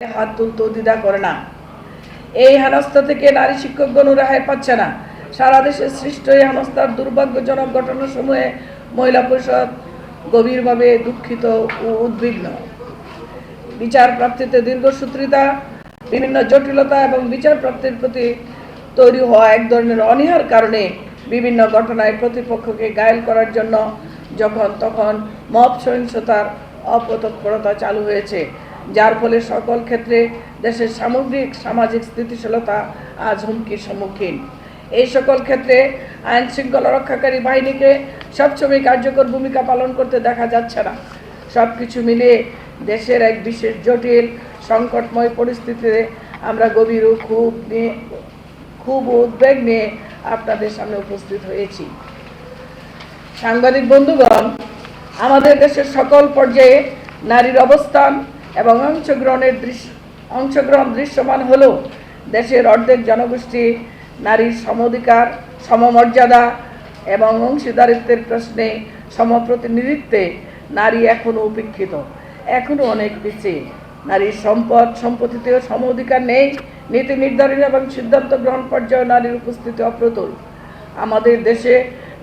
হাত দ্বিধা করে না। এই থেকে নারী শিক্ষকগণ রেহাই পাচ্ছে না। সারা দেশে সৃষ্ট এই দুর্ভাগ্যজনক মহিলা পরিষদ গভীরভাবে দুঃখিত ও উদ্বিগ্ন। বিচার প্রাপ্তিতে দীর্ঘসূত্রিতা বিভিন্ন জটিলতা এবং বিচার প্রাপ্তির প্রতি তৈরি হওয়া এক ধরনের অনীহার কারণে বিভিন্ন ঘটনায় প্রতিপক্ষকে ঘায়েল করার জন্য যখন তখন মব সহিংসতার অপতৎপরতা চালু হয়েছে। যার ফলে সকল ক্ষেত্রে দেশের সামগ্রিক, সামাজিক স্থিতিশীলতা আজ হুমকির সম্মুখীন। এই সকল ক্ষেত্রে আইন শৃঙ্খলা রক্ষাকারী বাহিনীকে সবসময় কার্যকর ভূমিকা পালন করতে দেখা যাচ্ছে না। সব কিছু মিলিয়ে দেশের এক বিশেষ জটিল, সংকটময় পরিস্থিতিতে আমরা গভীর ও খুব নিয়ে খুব উদ্বেগ নিয়ে আপনাদের সামনে উপস্থিত হয়েছি। সাংবাদিক বন্ধুগণ, আমাদের দেশের সকল পর্যায়ে নারীর অবস্থান এবং অংশগ্রহণের দৃশ্য অংশগ্রহণ দৃশ্যমান হলেও দেশের অর্ধেক জনগোষ্ঠী নারীর সমধিকার, সমমর্যাদা এবং অংশীদারিত্বের প্রশ্নে সমপ্রতিনিধিত্বে নারী এখনও উপেক্ষিত। এখনও অনেক পিছিয়ে। নারীর সম্পদ সম্পত্তিতেও সম অধিকার নেই। নীতি নির্ধারণ এবং সিদ্ধান্ত গ্রহণ পর্যায়ে নারীর উপস্থিতি অপ্রতুল। আমাদের দেশে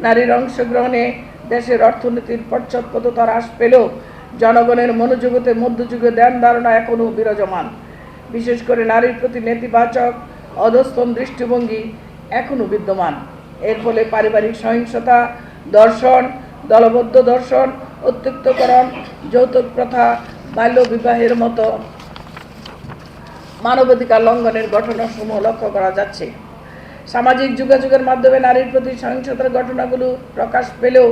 নারীর অংশগ্রহণে দেশের অর্থনীতির পশ্চাৎপদতা হ্রাস পেলেও জনগণের মনোযোগতে মধ্যযুগে ধ্যান ধারণা এখনও বিরাজমান। বিশেষ করে নারীর প্রতি নেতিবাচক, অধস্তন দৃষ্টিভঙ্গি এখনও বিদ্যমান। এর ফলে পারিবারিক সহিংসতা, দর্শন, দলবদ্ধ দর্শন, অত্যুক্তকরণ, যৌতুক প্রথা, বাল্য বিবাহের মতো মানবাধিকার লঙ্ঘনের ঘটনাসমূহ লক্ষ্য করা যাচ্ছে। সামাজিক যোগাযোগের মাধ্যমে নারীর প্রতি সহিংসতার ঘটনাগুলো প্রকাশ পেলেও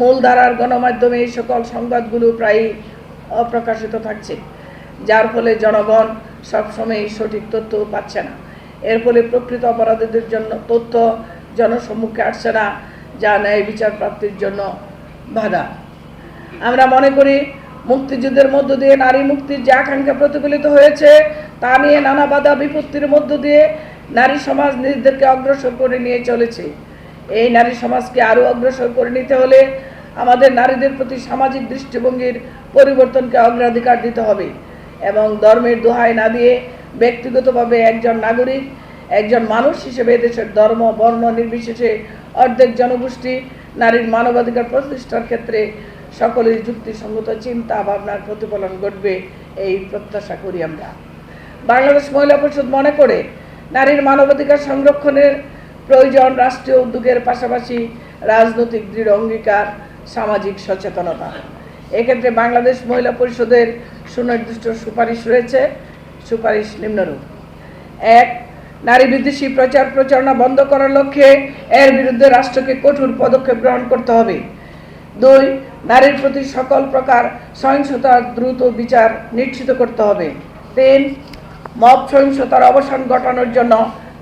মূলধারার গণমাধ্যমে এই সকল সংবাদগুলো প্রায়ই অপ্রকাশিত থাকছে, যার ফলে জনগণ সবসময় সঠিক তথ্য পাচ্ছে না। এর ফলে প্রকৃত অপরাধীদের জন্য তথ্য জনসম্মুখে আসছে না, যা ন্যায় বিচার প্রাপ্তির জন্য বাধা। আমরা মনে করি, মুক্তিযুদ্ধের মধ্য দিয়ে নারী মুক্তির যে আকাঙ্ক্ষা প্রতিফলিত হয়েছে, তা নিয়ে নানা বাধা বিপত্তির মধ্য দিয়ে নারী সমাজ নিজেদেরকে অগ্রসর করে নিয়ে চলেছে। এই নারী সমাজকে আরও অগ্রসর করে নিতে হলে আমাদের নারীদের প্রতি সামাজিক দৃষ্টিভঙ্গির পরিবর্তনকে অগ্রাধিকার দিতে হবে এবং ধর্মের দোহাই না দিয়ে ব্যক্তিগতভাবে একজন নাগরিক, একজন মানুষ হিসেবে দেশের ধর্ম, বর্ণ, নির্বিশেষে অর্ধেক জনগোষ্ঠী, নারীর মানবাধিকার প্রতিষ্ঠার ক্ষেত্রে সকলের যুক্তিসঙ্গত চিন্তা, ভাবনার প্রতিফলন ঘটবে এই প্রত্যাশা করি আমরা। বাংলাদেশ মহিলা পরিষদ মনে করে, নারীর মানবাধিকার সংরক্ষণের প্রয়োজন রাষ্ট্রীয় উদ্যোগের পাশাপাশি রাজনৈতিক দৃঢ় অঙ্গীকার, সামাজিক সচেতনতা। এক্ষেত্রে বাংলাদেশ মহিলা পরিষদের সুনির্দিষ্ট সুপারিশ রয়েছে। সুপারিশ নিম্নরূপ। এক, নারী বিদ্বেষী প্রচার প্রচারণা বন্ধ করার লক্ষ্যে এর বিরুদ্ধে রাষ্ট্রকে কঠোর পদক্ষেপ গ্রহণ করতে হবে। দুই, নারীর প্রতি সকল প্রকার সহিংসতার দ্রুত বিচার নিশ্চিত করতে হবে। তিন, মব সহিংসতার অবসান ঘটানোর জন্য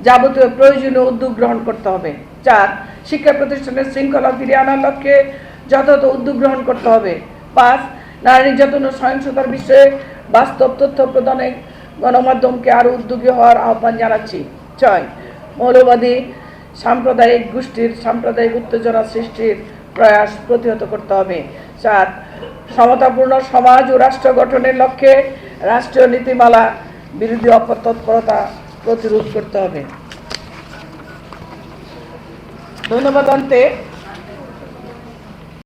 যাবতীয় প্রয়োজনীয় উদ্যোগ গ্রহণ করতে হবে। চার, শিক্ষা প্রতিষ্ঠানের শৃঙ্খলা ফিরিয়ে আনার লক্ষ্যে যথাযথ উদ্যোগ গ্রহণ করতে হবে। পাঁচ, নারী নির্যাতন ও সহিংসতার বিষয়ে বাস্তব তথ্য প্রদানে গণমাধ্যমকে আরও উদ্যোগী হওয়ার আহ্বান জানাচ্ছি। ছয়, মৌলবাদী সাম্প্রদায়িক গোষ্ঠীর সাম্প্রদায়িক উত্তেজনা সৃষ্টির প্রয়াস প্রতিহত করতে হবে। সাত, সমতাপূর্ণ সমাজ ও রাষ্ট্র গঠনের লক্ষ্যে রাষ্ট্রীয় নীতিমালা বিরোধী অপতৎপরতা প্রতিরোধ করতে হবে ধন্যবাদ অন্তে